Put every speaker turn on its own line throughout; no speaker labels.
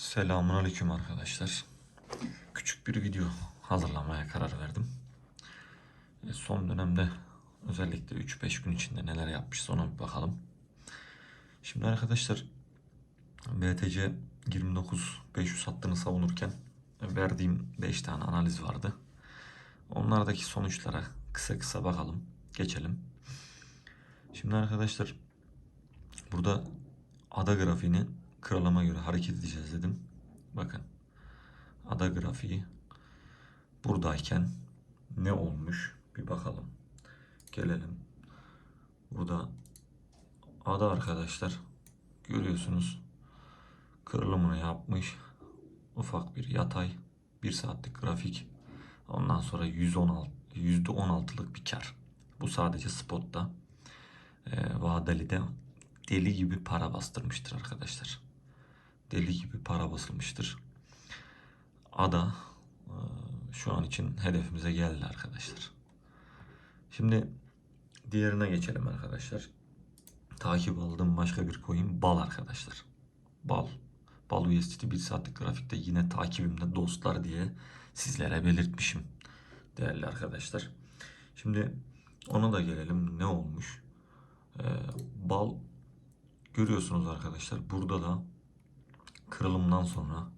Selamünaleyküm arkadaşlar. Küçük bir video hazırlamaya karar verdim. E, Son dönemde özellikle 3-5 gün içinde neler yapmışız ona bir bakalım. Şimdi arkadaşlar BTC 29 500 hattını savunurken verdiğim 5 tane analiz vardı. Onlardaki sonuçlara kısa kısa bakalım. Geçelim. Şimdi arkadaşlar burada ada grafiğini kralama göre hareket edeceğiz dedim. Bakın ada grafiği buradayken ne olmuş bir bakalım. Gelelim. Burada ada arkadaşlar görüyorsunuz kırılımını yapmış. Ufak bir yatay bir saatlik grafik. Ondan sonra 116 %16'lık bir kar. Bu sadece spotta. Ee, vadeli de deli gibi para bastırmıştır arkadaşlar. Deli gibi para basılmıştır. Ada e, şu an için hedefimize geldi arkadaşlar. Şimdi diğerine geçelim arkadaşlar. Takip aldığım başka bir coin bal arkadaşlar. Bal. Bal USDT bir saatlik grafikte yine takibimde dostlar diye sizlere belirtmişim değerli arkadaşlar. Şimdi ona da gelelim ne olmuş. Ee, bal görüyorsunuz arkadaşlar burada da kırılımdan sonra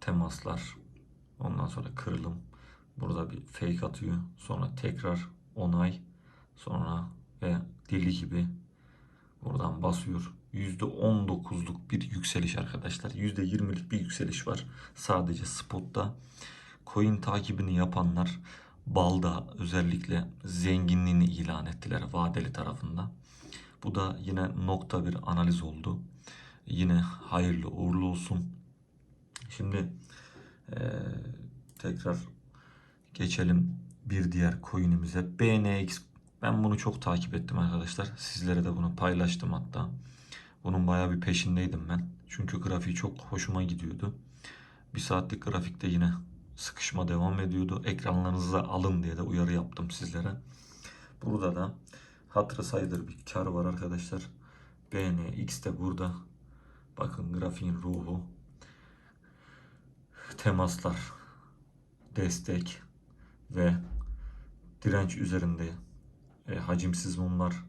temaslar ondan sonra kırılım burada bir fake atıyor sonra tekrar onay sonra ve deli gibi buradan basıyor. %19'luk bir yükseliş arkadaşlar %20'lik bir yükseliş var sadece spotta. Coin takibini yapanlar balda özellikle zenginliğini ilan ettiler vadeli tarafında. Bu da yine nokta bir analiz oldu. Yine hayırlı uğurlu olsun. Şimdi eee, tekrar geçelim bir diğer coin'imize. BNX. Ben bunu çok takip ettim arkadaşlar. Sizlere de bunu paylaştım hatta. Bunun bayağı bir peşindeydim ben. Çünkü grafiği çok hoşuma gidiyordu. Bir saatlik grafikte yine sıkışma devam ediyordu. Ekranlarınıza alın diye de uyarı yaptım sizlere. Burada da hatırı sayılır bir kar var arkadaşlar. BNX de burada. Bakın grafiğin ruhu. Temaslar, destek ve direnç üzerinde e, hacimsiz mumlar.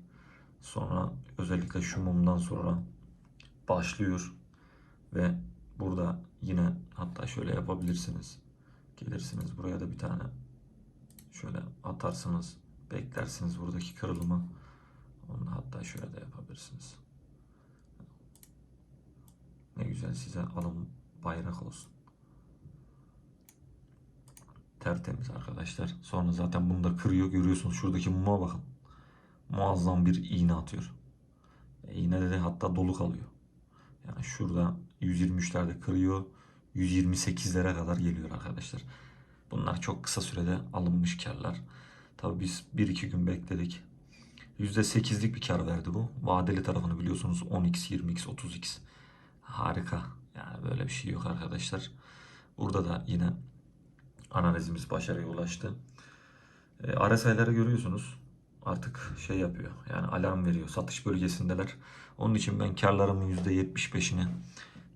Sonra özellikle şu mumdan sonra başlıyor ve burada yine hatta şöyle yapabilirsiniz. Gelirsiniz buraya da bir tane şöyle atarsınız. Beklersiniz buradaki kırılımı. Onu hatta şöyle de yapabilirsiniz. Güzel size alım bayrak olsun. Tertemiz arkadaşlar. Sonra zaten bunu da kırıyor. Görüyorsunuz şuradaki muma bakın. Muazzam bir iğne atıyor. E, iğnede de hatta dolu kalıyor. Yani şurada 123'lerde kırıyor. 128'lere kadar geliyor arkadaşlar. Bunlar çok kısa sürede alınmış karlar. Tabii biz 1-2 gün bekledik. %8'lik bir kar verdi bu. Vadeli tarafını biliyorsunuz 10x, 20x, 30x. Harika. Yani böyle bir şey yok arkadaşlar. Burada da yine analizimiz başarıya ulaştı. E, RSI'ları görüyorsunuz. Artık şey yapıyor. Yani alarm veriyor. Satış bölgesindeler. Onun için ben karlarımın %75'ini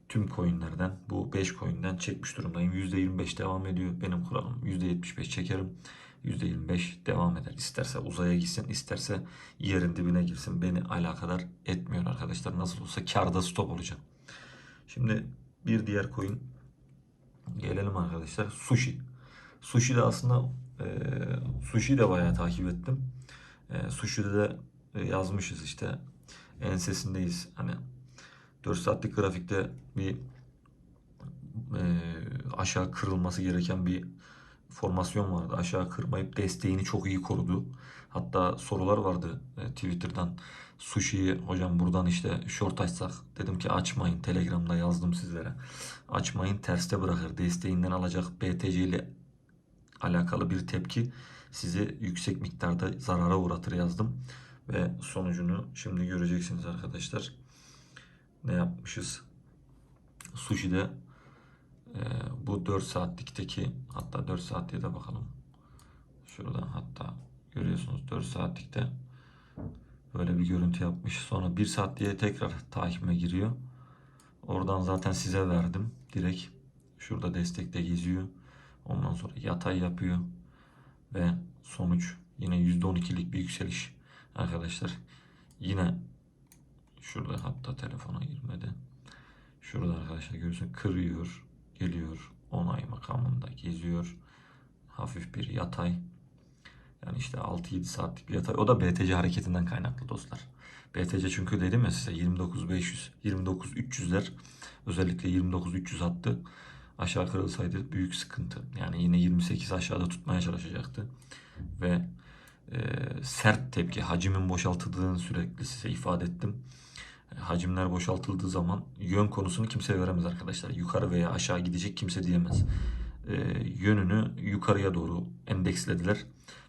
tüm coinlerden bu 5 coin'den çekmiş durumdayım. %25 devam ediyor. Benim kuralım %75 çekerim. %25 devam eder. İsterse uzaya gitsin, isterse yerin dibine girsin. Beni alakadar etmiyor arkadaşlar. Nasıl olsa karda stop olacağım. Şimdi bir diğer coin gelelim arkadaşlar. Sushi. Sushi de aslında e, sushi de bayağı takip ettim. E, sushi'de de e, yazmışız işte ensesindeyiz. Hani 4 saatlik grafikte bir e, aşağı kırılması gereken bir formasyon vardı. Aşağı kırmayıp desteğini çok iyi korudu. Hatta sorular vardı e, Twitter'dan. Sushi'yi hocam buradan işte short açsak. Dedim ki açmayın. Telegram'da yazdım sizlere. Açmayın terste bırakır. Desteğinden alacak BTC ile alakalı bir tepki sizi yüksek miktarda zarara uğratır yazdım. Ve sonucunu şimdi göreceksiniz arkadaşlar. Ne yapmışız? Sushi'de e, bu 4 saatlikteki hatta 4 saat diye de bakalım. Şurada hatta görüyorsunuz 4 saatlikte böyle bir görüntü yapmış. Sonra 1 saat diye tekrar takime giriyor. Oradan zaten size verdim. Direkt şurada destekte geziyor. Ondan sonra yatay yapıyor. Ve sonuç yine %12'lik bir yükseliş arkadaşlar. Yine şurada hatta telefona girmedi. Şurada arkadaşlar görüyorsun kırıyor, geliyor. Onay makamında geziyor. Hafif bir yatay. Yani işte 6-7 saatlik bir yatay. O da BTC hareketinden kaynaklı dostlar. BTC çünkü dedim ya size 29500, 29300'ler özellikle 29300 attı. Aşağı kırılsaydı büyük sıkıntı. Yani yine 28 aşağıda tutmaya çalışacaktı. Ve e, sert tepki, hacimin boşaltıldığını sürekli size ifade ettim. Hacimler boşaltıldığı zaman yön konusunu kimse veremez arkadaşlar. Yukarı veya aşağı gidecek kimse diyemez. E, yönünü yukarıya doğru endekslediler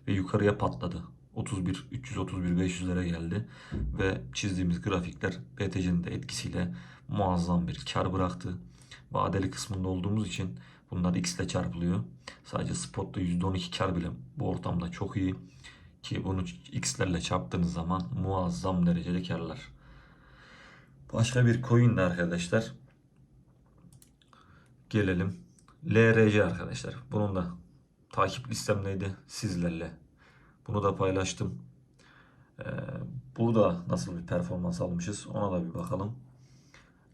ve yukarıya patladı. 31 331 500'lere geldi ve çizdiğimiz grafikler BTC'nin de etkisiyle muazzam bir kar bıraktı. Vadeli kısmında olduğumuz için bunlar x ile çarpılıyor. Sadece spotta %12 kar bile bu ortamda çok iyi ki bunu x'lerle çarptığınız zaman muazzam derecede karlar. Başka bir coin de arkadaşlar. Gelelim. LRC arkadaşlar. Bunun da takip listemdeydi sizlerle. Bunu da paylaştım. Ee, burada nasıl bir performans almışız ona da bir bakalım.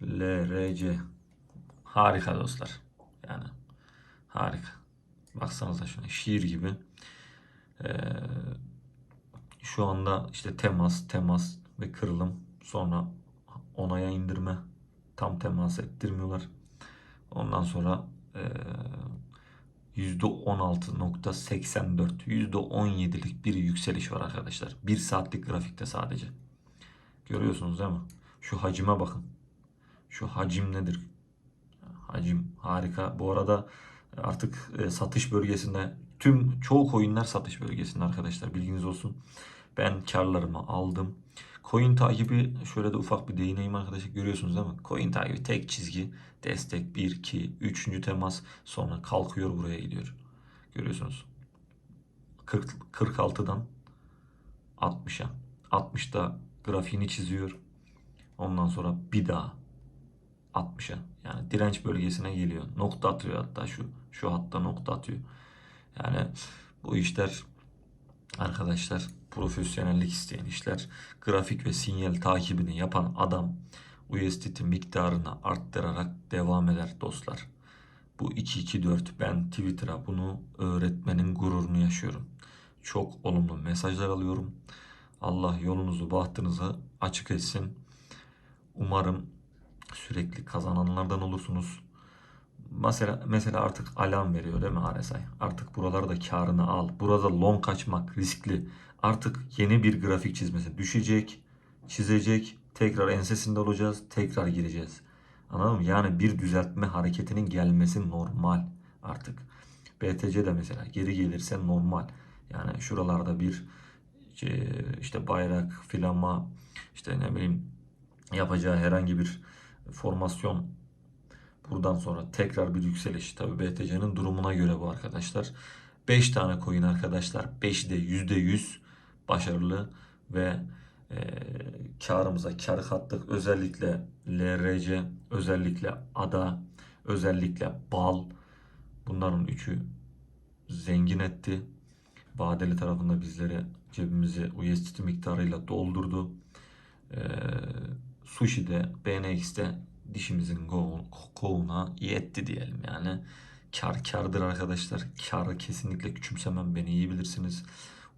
LRC. Harika dostlar. Yani harika. Baksanıza şuna şiir gibi. Ee, şu anda işte temas, temas ve kırılım. Sonra onaya indirme. Tam temas ettirmiyorlar. Ondan sonra eee %16.84, %17'lik bir yükseliş var arkadaşlar. 1 saatlik grafikte sadece. Görüyorsunuz değil mi? Şu hacime bakın. Şu hacim nedir? Hacim harika. Bu arada artık e, satış bölgesinde tüm çoğu coinler satış bölgesinde arkadaşlar bilginiz olsun. Ben karlarımı aldım. Coin takibi şöyle de ufak bir değineyim arkadaşlar görüyorsunuz değil mi? Coin takibi tek çizgi destek 1 2 3. temas sonra kalkıyor buraya gidiyor. Görüyorsunuz. 40 46'dan 60'a. 60'da grafiğini çiziyor. Ondan sonra bir daha 60'a. Yani direnç bölgesine geliyor. Nokta atıyor hatta şu şu hatta nokta atıyor. Yani bu işler arkadaşlar profesyonellik isteyen işler. Grafik ve sinyal takibini yapan adam USDT miktarını arttırarak devam eder dostlar. Bu 224 ben Twitter'a bunu öğretmenin gururunu yaşıyorum. Çok olumlu mesajlar alıyorum. Allah yolunuzu bahtınızı açık etsin. Umarım sürekli kazananlardan olursunuz. Mesela, mesela artık alarm veriyor değil mi RSI? Artık buralarda karını al. Burada long kaçmak riskli. Artık yeni bir grafik çizmesi düşecek, çizecek, tekrar ensesinde olacağız, tekrar gireceğiz. Anladın mı? Yani bir düzeltme hareketinin gelmesi normal artık. BTC de mesela geri gelirse normal. Yani şuralarda bir e, işte bayrak, filama, işte ne bileyim yapacağı herhangi bir formasyon buradan sonra tekrar bir yükseliş. Tabi BTC'nin durumuna göre bu arkadaşlar. 5 tane coin arkadaşlar. 5'i de %100 başarılı ve e, karımıza kar kattık. Özellikle LRC, özellikle ADA, özellikle BAL bunların üçü zengin etti. Vadeli tarafında bizlere cebimizi USDT miktarıyla doldurdu. E, Sushi'de, BNX'te dişimizin kovuna yetti diyelim yani. Kar kardır arkadaşlar. Karı kesinlikle küçümsemem beni iyi bilirsiniz.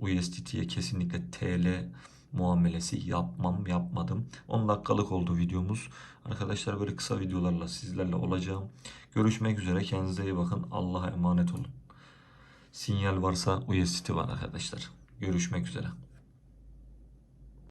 USDT'ye kesinlikle TL muamelesi yapmam yapmadım. 10 dakikalık oldu videomuz. Arkadaşlar böyle kısa videolarla sizlerle olacağım. Görüşmek üzere. Kendinize iyi bakın. Allah'a emanet olun. Sinyal varsa USDT var arkadaşlar. Görüşmek üzere.